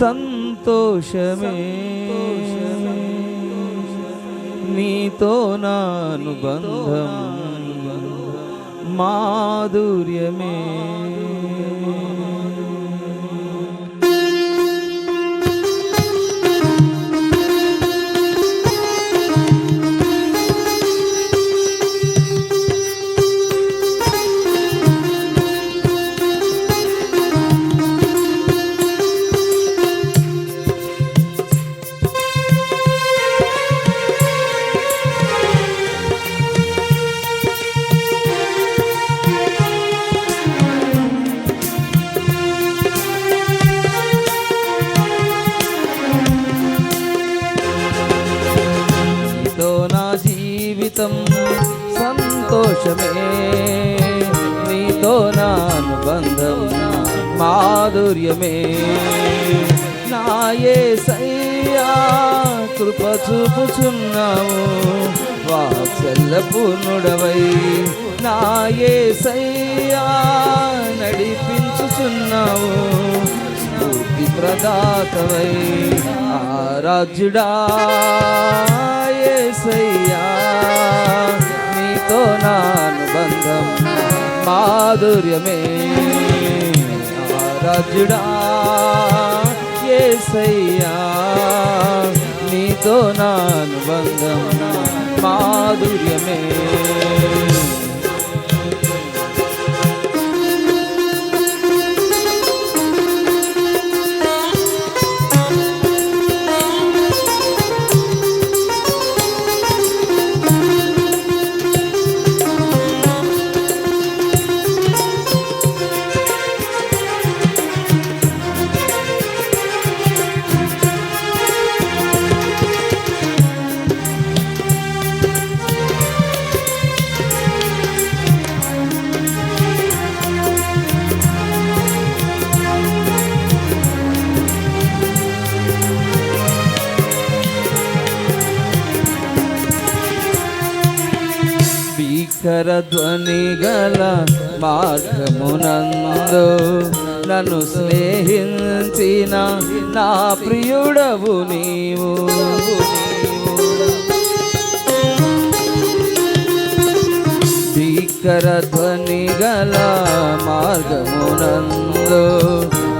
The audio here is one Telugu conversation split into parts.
సంతోషమే నీతో నా అనుబంధం మాధుర్యమే నీతో సంతోషమే నీతో నా అనుబంధం మాధుర్యమే. నాయే సయ్యా కృప చూపుచున్నావు వాత్సల్య పూర్ణుడవై నాయే యేసయ్యా నడిపించుచున్నావు స్ఫూర్తి ప్రదాతవై. ఆరాధ్యుడా ఏ సయ్యా నానుబంధం మాధుర్యమే. ఆరాధ్యుడా యేసయ్యా నీతో నానుబంధం మాధుర్యమే. భీకర ధ్వని గల మార్గమునందు నన్ను స్నేహించిన నా ప్రియుడవు నీవు. భీకర ధ్వని గల మార్గమునందు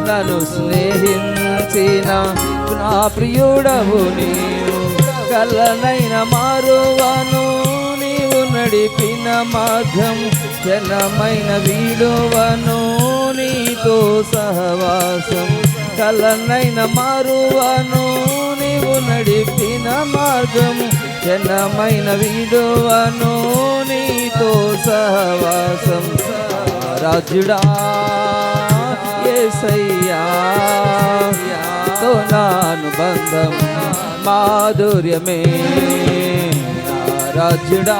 నన్ను స్నేహించిన నా ప్రియుడవు నీవు. కలనైన మారువను నడిపిన మార్గం జనమైన వీడువను నీతో సహవాసం. కలనైన మారువను నీవు నడిపిన మార్గం జనమైన వీడువను నీతో సహవాసం. రాజుడా ఏసయ్యా తో నా అనుబంధం మాధుర్యమే. రాజుడా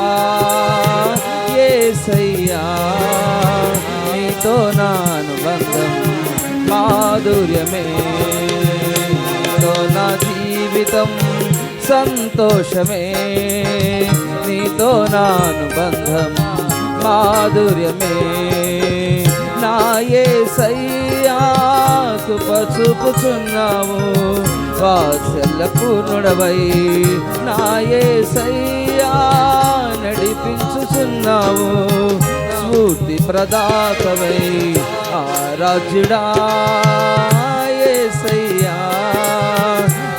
ఏసయ్యా నీతో నా అనుబంధం మాధుర్యమే. నీతో నా జీవితం సంతోషమే. నీతో నా అనుబంధం మాధుర్యమే. నా యేసయ్యా కృప చూపుచున్నావు. వాత్సల్య పూర్ణుడవై నా యేసయ్యా నడిపించుచున్నావు. స్ఫూర్తి ప్రదాతవై ఆరాధ్యుడా ఏసయ్యా.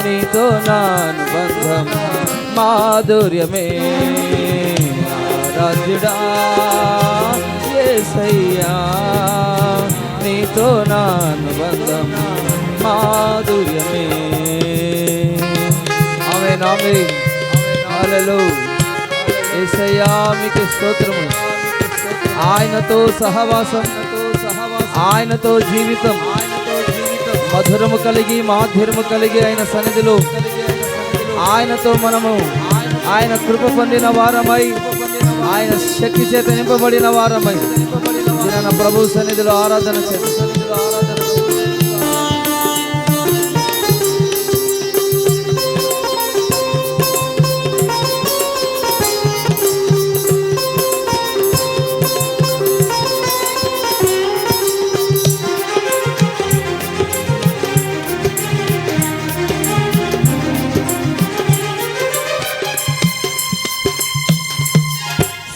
నీతో నానుబంధం మాధుర్యమే. ఆరాధ్యుడా ఏసయ్యా. నీతో నానుబంధం మాధుర్యమే. ఆమె నామే హల్లెలూయా. యేసయ్యా మీకు స్తోత్రము ఆయనతో సహవాసం ఆయనతో జీవితం. మధురము కలిగి మాధుర్యము కలిగి ఆయన సన్నిధిలో ఆయనతో మనము. ఆయన కృప పొందిన వారమై ఆయన శక్తి చేత నింపబడిన వారమై ప్రభు సన్నిధిలో ఆరాధన చేత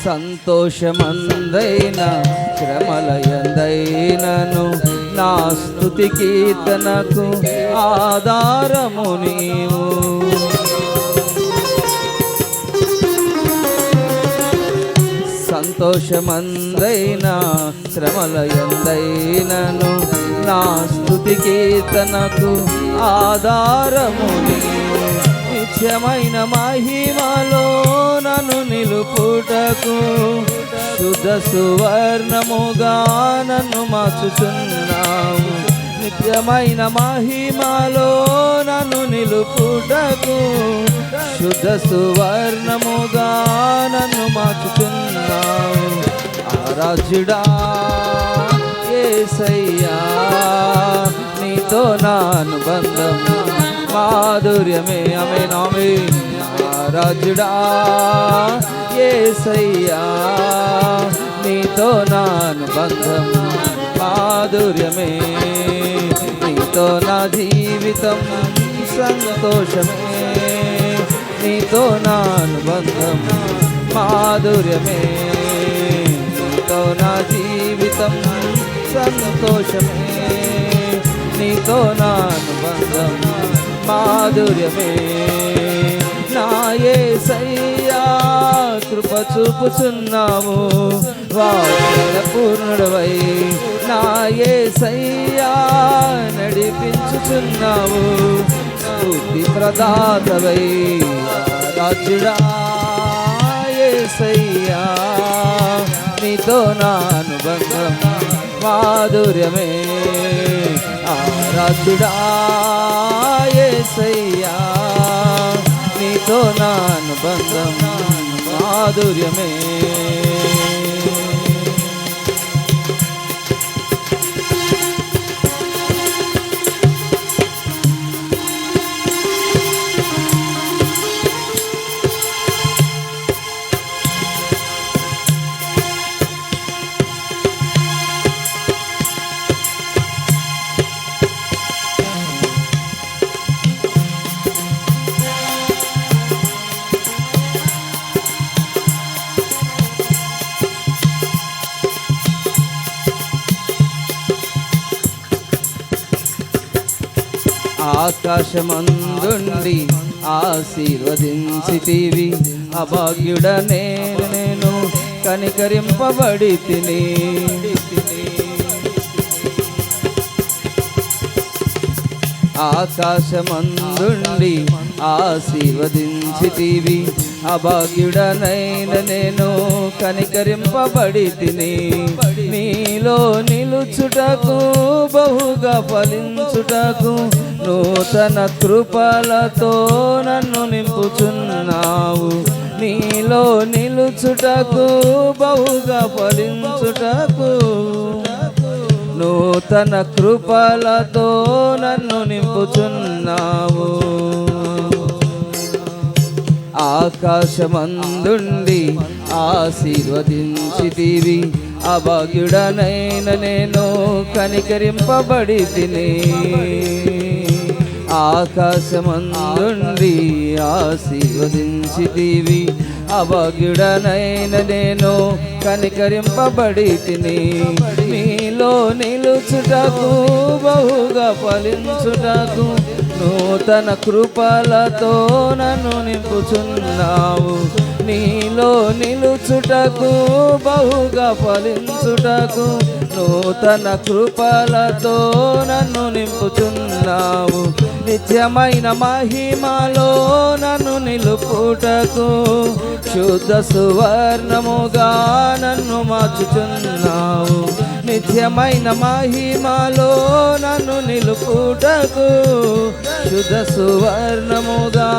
సంతోషమందైన శ్రమలయందైనను నా స్థుతి కీర్తనకు ఆధారము నీవు. సంతోషమందైన శ్రమలయందైనను నా స్థుతి కీర్తనకు ఆధారము నీవు. నిత్యమైన మహిమలో నన్ను నిలుపుటకు శుద్ధ సువర్ణముగా నన్ను మార్చుచున్నావు. నిత్యమైన మహిమలో నన్ను నిలుపుటకు శుద్ధ సువర్ణముగా నన్ను మార్చుచున్నావు. ఆరాజుడా ఏసయ్యా నీతో నా అనుబంధం మాధుర్యమే అమే. నామే ఆరాధ్యుడా ఏసయ్యా నీతో నా అనుబంధం మాధుర్యమే. నీతో నా జీవితం సంతోషమే. నీతో నా అనుబంధం మాధుర్యమే. నీతో నా జీవితం సంతోషమే. నీతో నా అనుబంధం మాధుర్యమే. నాయే సయ్యా కృప చూపుచున్నాము. వాగ్దాన పూర్ణుడవై నాయే సయ్యా నడిపించుచున్నావు స్ఫూర్తి ప్రదాతవై రాజుడా సయ్యా నీతో నా అనుబంధం మాధుర్యమే. ఆరాధుడా సయ్యా నీతో నా అనుబంధం మాధుర్యమే ఆకాశమందుండి ఆశీర్వదించితివి. అభాగ్యుడ నేను నేను కనికరింపబడి తిని ఆకాశమందుండి ఆశీర్వదించితివి. అభాగ్యుడనైన నేను కనికరింపబడి తిని నీలో నిలుచుటకు బహుగా ఫలించుటకు నూతన కృపలతో నన్ను నింపుచున్నావు. నీలో నిలుచుటకు బహుగా ఫలించుటకు. నూతన కృపలతో నన్ను నింపుచున్నావు. ఆకాశమందుండి ఆశీర్వదించితివి. అభాగ్యుడనైన నేను కనికరింపబడి తిని ఆకాశమందుండి ఆశీర్వదించితివి. అభాగ్యుడనైన నేను కనికరింపబడి తిని నీలో నిలుచుటకు బహుగా ఫలించుటకు నూతన కృపలతో నన్ను నింపుచున్నావు. నీలో నిలుచుటకు బహుగా ఫలించుటకు నూతన కృపలతో నన్ను నింపుచున్నావు. నిత్యమైన మహిమలో నన్ను నిలుపుటకు శుద్ధ సువర్ణముగా నన్ను మార్చుచున్నావు. నిత్యమైన మహిమలో నన్ను నిలుపుటకు శుద్ధ సువర్ణముగా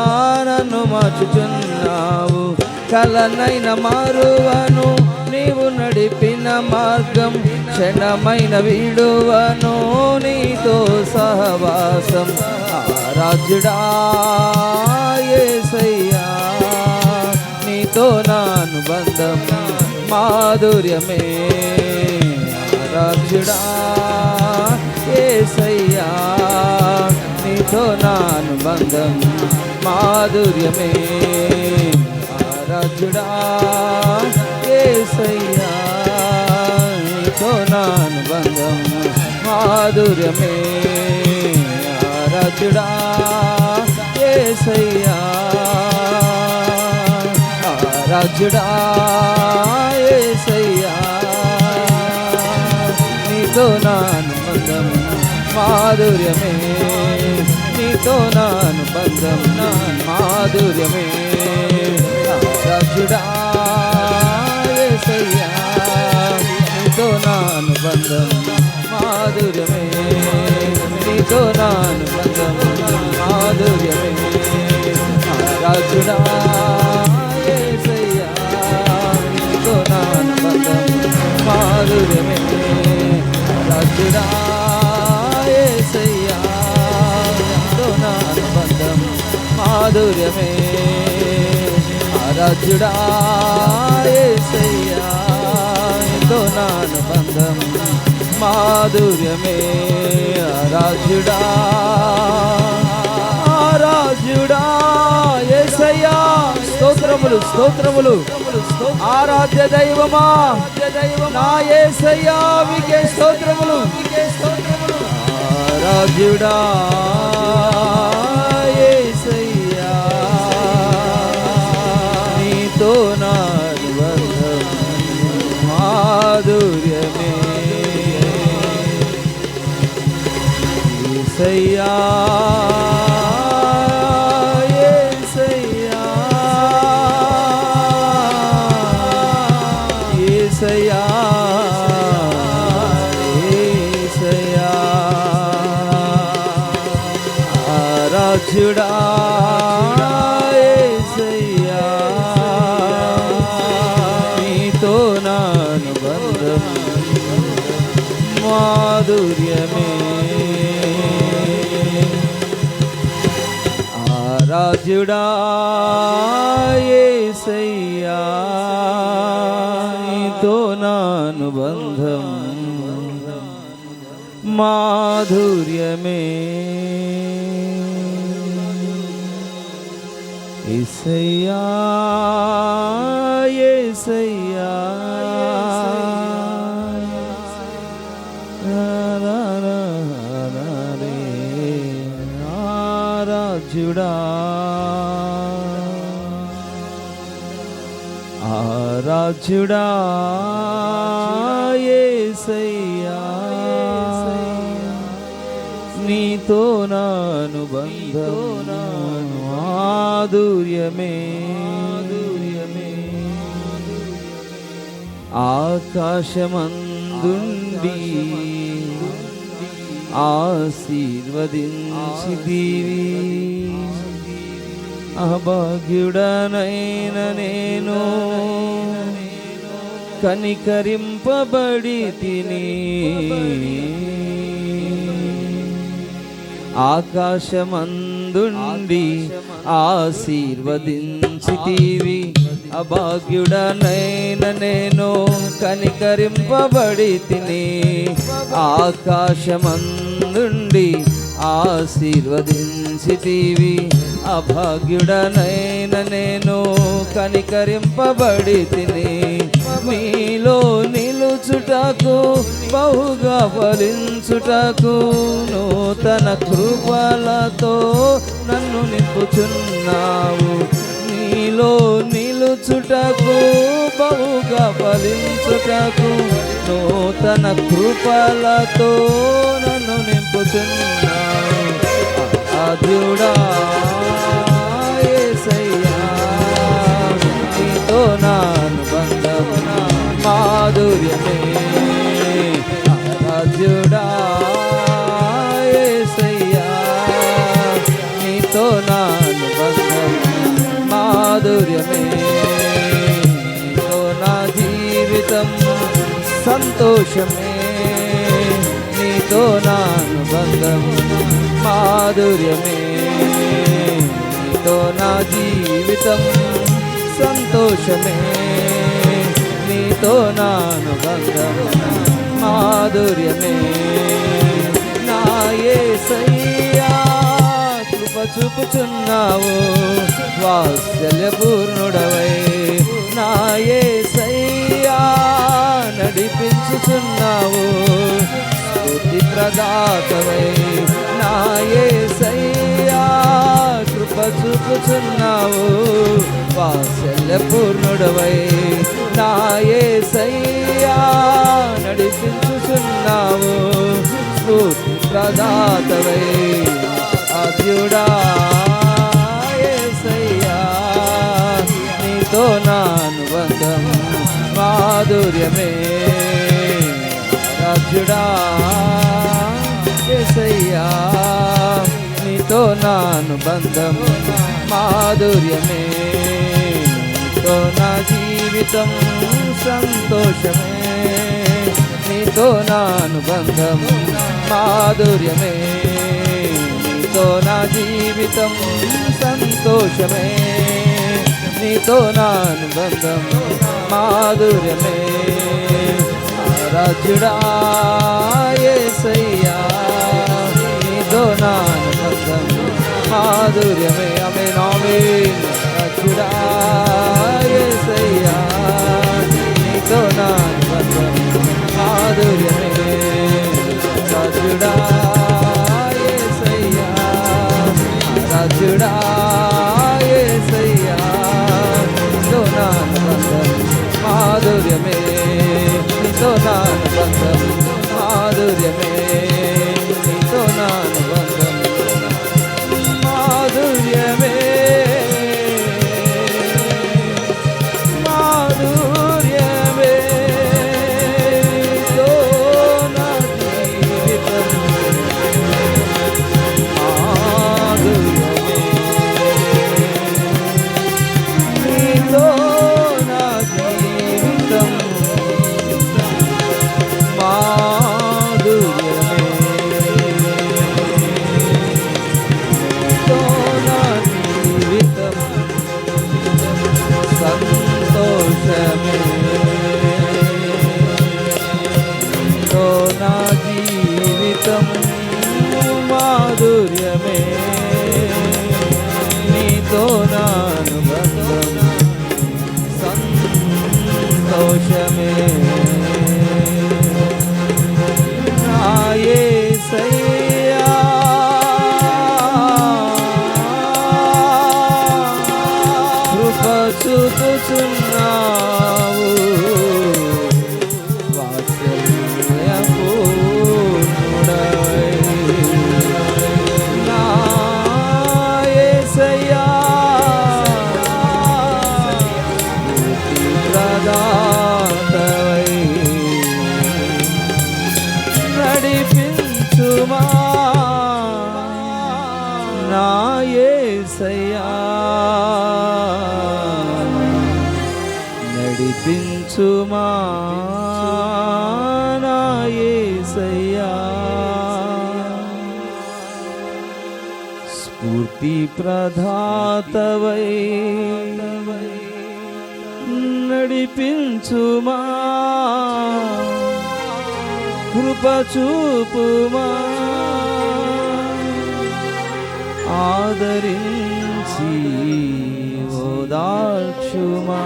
నన్ను మార్చుచున్నావు. కలనైన మారువను నీవు నడిపిన మార్గం క్షణమైన విడువను నీతో సహవాసం. ఆరాధ్యుడా యేసయ్యా నీతో నానుబంధం మాధుర్యమే. ఆరాధ్యుడా యేసయ్యా నీతో నానుబంధం మాధుర్యమే. రాజుడా ఏసయ్యా నీతో నా అనుబంధం మాధుర్యమే ఆరాధ్యుడా ఏసయ్యా ఆరాధ్యుడా ఏసయ్యా నీతో నా అనుబంధం మాధుర్యమే నీతో నా అనుబంధం నా మాధుర్యమే రాజుడా నీతో నా మాధుర్యమే. నీతో నా అనుబంధం. మాధుర్యమే. రాజుడా యేసయ్యా నీతో నా మాధుర్యమే రాజుడా మాధుర్యమే. ఆరాధ్యుడా యేసయ్యా నీతో నా మాధుర్యమే ఆరాధ్యుడా. ఆరాధ్యుడా ఏసయ్యా. స్తోత్రములు స్తోత్రములు. ఆరాధ్య దైవమా. నా యేసయ్యా మీకే స్తోత్రములు. ఆరాధ్యుడా. యేసయ్యా యేసయ్యా యేసయ్యా యేసయ్యా ఆరాధ్యుడా యేసయ్యా నీతో నా అనుబంధం మాధుర్యమే. ఆరాధ్యుడా యేసయ్యా నీతో నా అనుబంధం మాధుర్యమే ఇసయ్యా యేసయ్యా ఆరాధ్యుడా ఆరాధ్యుడా యేసయ్యా నీతో నా అనుబంధం మాధుర్యమే ఆకాశమందుండి ఆశీర్వదించి దీవి అభాగ్యుడనైన నేను. కనికరింపబడి తిని. ఆకాశమందుండి ఆశీర్వదించితివి. అభాగ్యుడనైన నేను కనికరింపబడి తిని. ఆకాశమందుండి ఆశీర్వదించితివి. అభాగ్యుడనైన నేను కనికరింపబడి తిని మీలో నిలుచుటకు బహుగా ఫలించుటకు నూతన కృపలతో నన్ను నింపుచున్నావు. నీలో నిలుచుటకు బహుగా ఫలించుటకు నూతన కృపలతో నన్ను నింపుచున్నావు. ఆద్యుడా సంతోషమే. నీతో నా అనుబంధం మాధుర్యమే. నీతో నా జీవితం సంతోషమే. నీతో నా అనుబంధం మాధుర్యమే. నా యేసయ్యా కృప చూపుచున్నావు. వాత్సల్యపూర్ణుడవై నా ఏ నడిపించుచున్నావు స్ఫూర్తి ప్రదాతవై నాయసయ్యా కృప చూపుచున్నావు. వాత్సల్య పూర్ణుడవై నాయే సయ్యా నడిపించుచున్నావు. స్థుతి ప్రదాతవై అద్యుడా యేసయ్యా నీతో నా అనుబంధం మాధుర్యమే. రాజుడా ఎసయ్యా నీతో నా అనుబంధం మాధుర్యమే. నీతో నా జీవితం సంతోషమే. నీతో నా అనుబంధం మాధుర్యమే. నీతో నా జీవితం సంతోషమే. నీతో నా అనుబంధం మాధుర్యమే. రాజుడా ఏసయ్యా నీతో నా అనుబంధం మాధుర్యమే. అమే నామే రాజుడా ఏసయ్యా నీతో నా అనుబంధం మాధుర్యమే. రాజుడా ఏసయ్యా రాజుడా సంతోషమే ప్రధాతవై నడిపించుమా. కృపచూపుమా ఆదరించి ఓదాక్షుమా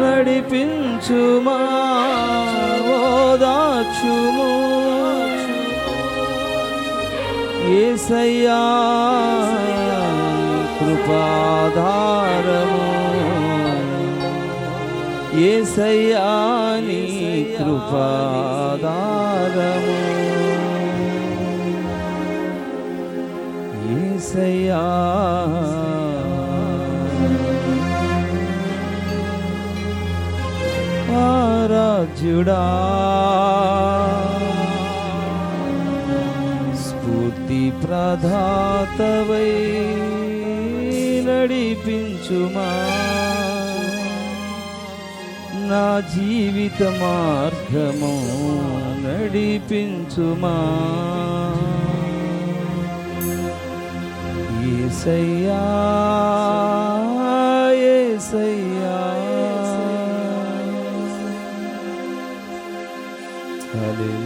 నడిపించుమా. ఓదాక్షుమా ఏసయ్యా కృపాధారము. ఏసయ్యా నీ కృపాధారము. ఏసయ్యా ఆరాధ్యుడా. ప్రధాతవై నడిపించుమా. నా జీవిత మార్గము నడిపించుమా. ఏసయ్యా ఏసయ్యా. హల్లెలూయా.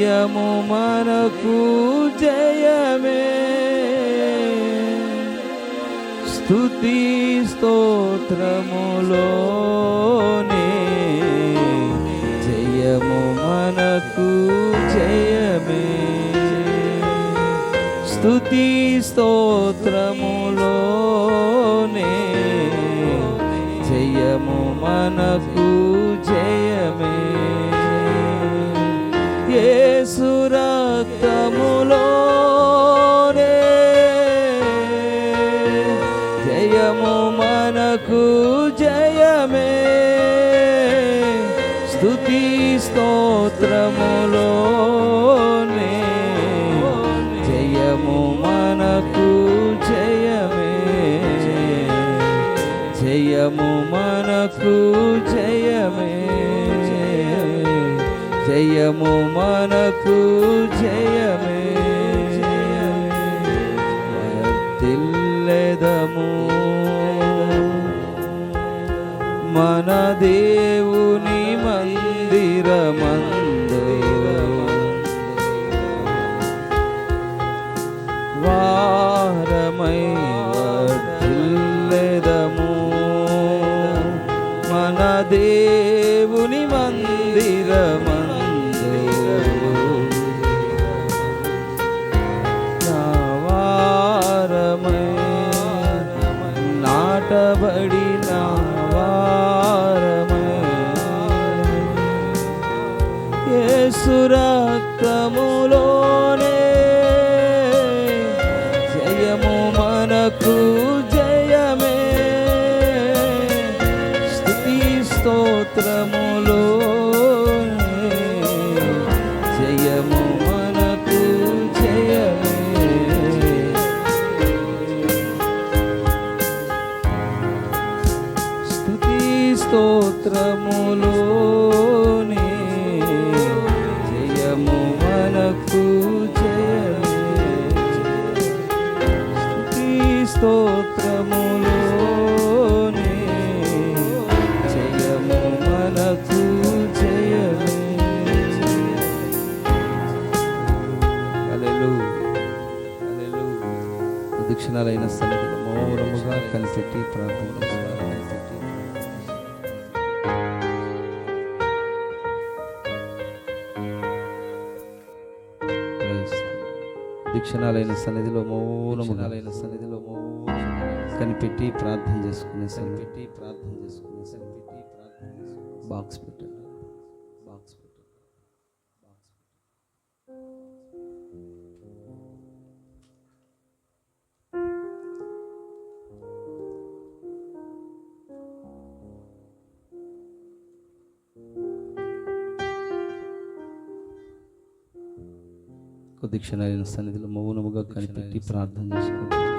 జయము మనకు జయమే. స్తుతి స్తోత్రములోనే. జయము మనకు జయమే. స్తుతి స్తోత్రము జయము మనకు జయమే. వర్ధిల్లెదము మన దేవుని దీక్షణాలైన సన్నిధిలో మౌనముగాలైన సన్నిధిలో మౌన కనిపెట్టి ప్రార్థన చేసుకునే కనిపెట్టి ప్రార్థన చేసుకునే కనిపెట్టి ప్రార్థన చేసుకునే బాక్స్ పెట్టండి. కొద్ది క్షణాలైన సన్నిధిలో మౌనముగా కనిపెట్టి ప్రార్థన చేసుకుంటాం